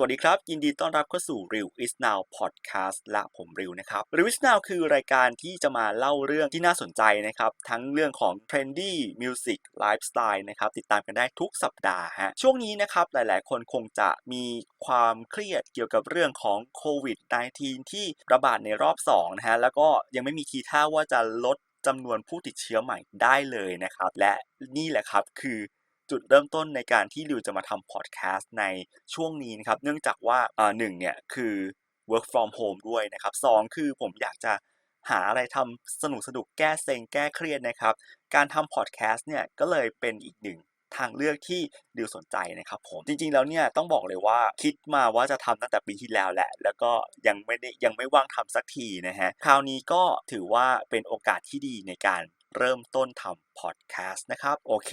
สวัสดีครับ ยินดีต้อนรับเข้าสู่ Real is now podcast และผมริวนะครับ Real is now คือรายการที่จะมาเล่าเรื่องที่น่าสนใจนะครับ ทั้งเรื่องของ trendy music lifestyle นะครับ ติดตามกันได้ทุกสัปดาห์ฮะช่วงนี้นะครับ หลายๆ คนคงจะมีความเครียดเกี่ยวกับเรื่องของโควิด -19 ที่ระบาดในรอบ2นะฮะแล้วก็ยังไม่มีทีท่าว่าจะลดจำนวนผู้ติดเชื้อใหม่ได้เลยนะครับ และนี่แหละครับคือ จุดเริ่มต้นในการที่ริวจะมาทำพอดแคสต์ในช่วงนี้นะครับ เนื่องจากว่าอ่าหนึ่งเนี่ยคือ work from home ด้วยนะครับสองคือผมอยากจะหาอะไรทำสนุกสนุกแก้เซ็งแก้เครียดนะครับ การทำพอดแคสต์เนี่ยก็เลยเป็นอีกหนึ่งทางเลือกที่ดิวสนใจนะครับผมจริงๆแล้วเนี่ยต้องบอกเลยว่าคิดมาว่าจะทำตั้งแต่ปีที่แล้วแหละ แล้วก็ยังไม่ได้ยังไม่ว่างทำสักทีนะฮะคราวนี้ก็ถือว่าเป็นโอกาสที่ดีในการ เริ่มต้นทำพอดแคสต์นะครับ โอเค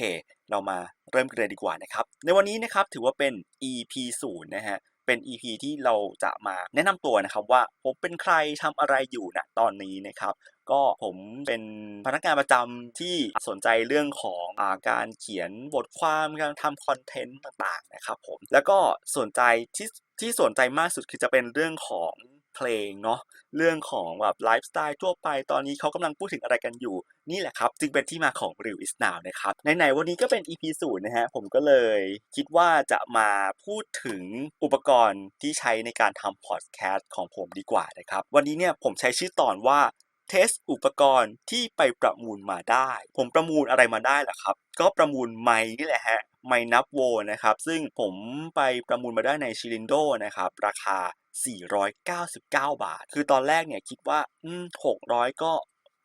เรามาเริ่มกันเลยดีกว่านะครับ ในวันนี้นะครับถือว่าเป็น EP 0นะฮะเป็น EP ที่เราจะมาแนะนำตัวนะครับว่าผมเป็นใครทำอะไรอยู่ณตอนนี้นะครับ ก็ผมเป็นพนักงานประจำที่สนใจเรื่องของอาการเขียนบทความการทำคอนเทนต์ต่างๆนะครับผมแล้วก็สนใจที่ที่สนใจมากสุดคือจะเป็นเรื่องของ เพลงเนาะเรื่องของแบบไลฟ์สไตล์ทั่วไปตอนนี้เขากำลังพูดถึงอะไรกันอยู่ นี่แหละครับ จึงเป็นที่มาของ Real is now นะครับไหนๆวันนี้ก็เป็น EP ศูนย์นะฮะผมก็เลยคิดว่าจะมาพูดถึงอุปกรณ์ที่ใช้ในการทำพอดแคสต์ของผมดีกว่านะครับ วันนี้เนี่ยผมใช้ชื่อตอนว่า เทสอุปกรณ์ที่ไปประมูลมาได้ ผมประมูลอะไรมาได้ล่ะครับ ก็ประมูลไม้นี่แหละฮะ ไม้นับโวนะครับ ซึ่งผมไปประมูลมาได้ในชิลินโดนะครับ ราคา 499 บาท คือตอนแรกเนี่ยคิดว่า อืม600 ก็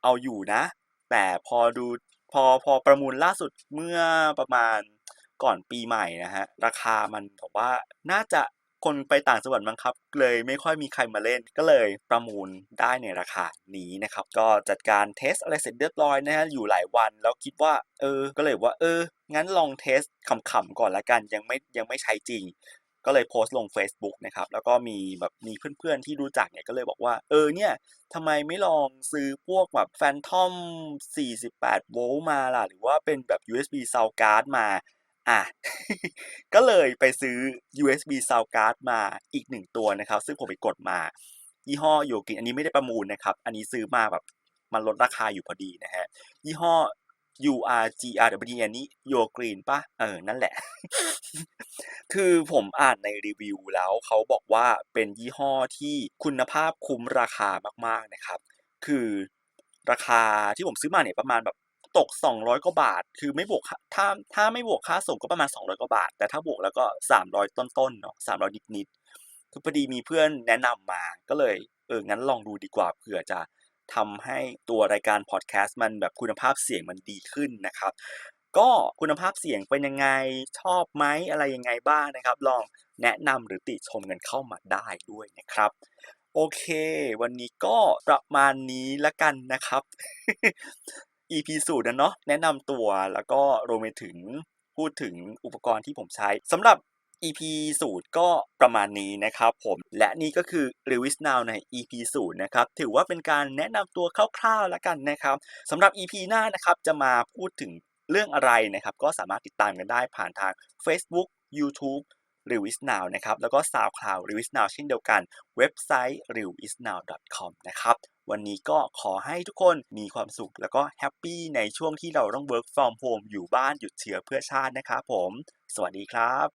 เอาอยู่นะ แต่พอดูพอพอประมูลล่าสุดเมื่อประมาณก่อนปีใหม่นะฮะ ราคามันแบบว่าน่าจะ คนไปต่างจังหวัดมั้งครับ เลยไม่ค่อยมีใครมาเล่น ก็เลยประมูลได้ในราคานี้นะครับ ก็จัดการเทสอะไรเสร็จเรียบร้อยนะฮะ อยู่หลายวันแล้วคิดว่า เออ ก็เลยว่า เออ งั้นลองเทสขำๆก่อนละกัน ยังไม่ยังไม่ใช้จริงก็เลยโพสต์ลง Facebook นะครับ แล้วก็มีแบบมีเพื่อนๆที่รู้จักเนี่ยก็เลยบอกว่า เออเนี่ยทำไมไม่ลองซื้อพวกแบบ Phantom 48 โวลต์มาล่ะ หรือว่าเป็นแบบ USB Sound Card มา อะ ก็เลยไปซื้อ USB Sound Card มาอีกหนึ่งตัวนะครับ ซึ่งผมไปกดมา ยี่ห้อโยกินอันนี้ไม่ได้ประมูลนะครับ อันนี้ซื้อมาแบบมันลดราคาอยู่พอดีนะฮะ ยี่ห้อ URGRW อันนี้โยกรีนปะเออ นั่นแหละ คือผมอ่านในรีวิวแล้วเขาบอกว่าเป็นยี่ห้อที่คุณภาพคุ้มราคามากๆนะครับ คือราคาที่ผมซื้อมาเนี่ยประมาณแบบ ตก 200 กว่าบาท คือไม่บวกถ้าถ้าไม่บวกค่าส่งก็ประมาณ 200 กว่าบาท แต่ถ้าบวกแล้วก็ 300 ต้นๆเนาะ300 นิดๆคือพอดีมีเพื่อนแนะนำมาก็เลยเอองั้นลองดูดีกว่าเผื่อจะทำให้ตัวรายการพอดแคสต์มันแบบคุณภาพเสียงมันดีขึ้นนะครับ ก็คุณภาพเสียงเป็นยังไงชอบไหมอะไรยังไงบ้างนะครับ ลองแนะนำหรือติชมกันเข้ามาได้ด้วยนะครับโอเค วันนี้ก็ประมาณนี้ละกันนะครับ EP ศูนย์นะเนาะแนะนำตัวแล้วก็รวมไปถึงพูดถึงอุปกรณ์ที่ผมใช้สำหรับ EP ศูนย์ก็ประมาณนี้นะครับผมและนี่ก็คือ Lewis Now ใน EP ศูนย์นะครับถือว่าเป็นการแนะนำตัวคร่าวๆแล้วกันนะครับสำหรับ EP หน้านะครับจะมาพูดถึงเรื่องอะไรนะครับ ก็สามารถติดตามกันได้ผ่านทาง Facebook YouTube r e w i s Now นะครับ แล้วก็ SoundCloud r e w i s Now เช่นเดียวกัน เว็บไซต์ r e w i s now com นะครับ วันนี้ก็ขอให้ทุกคนมีความสุขแล้วก็แฮปปี้ในช่วงที่เราต้อง work from home อยู่บ้านหยุดเชื้อเพื่อชาตินะครับผม สวัสดีครับ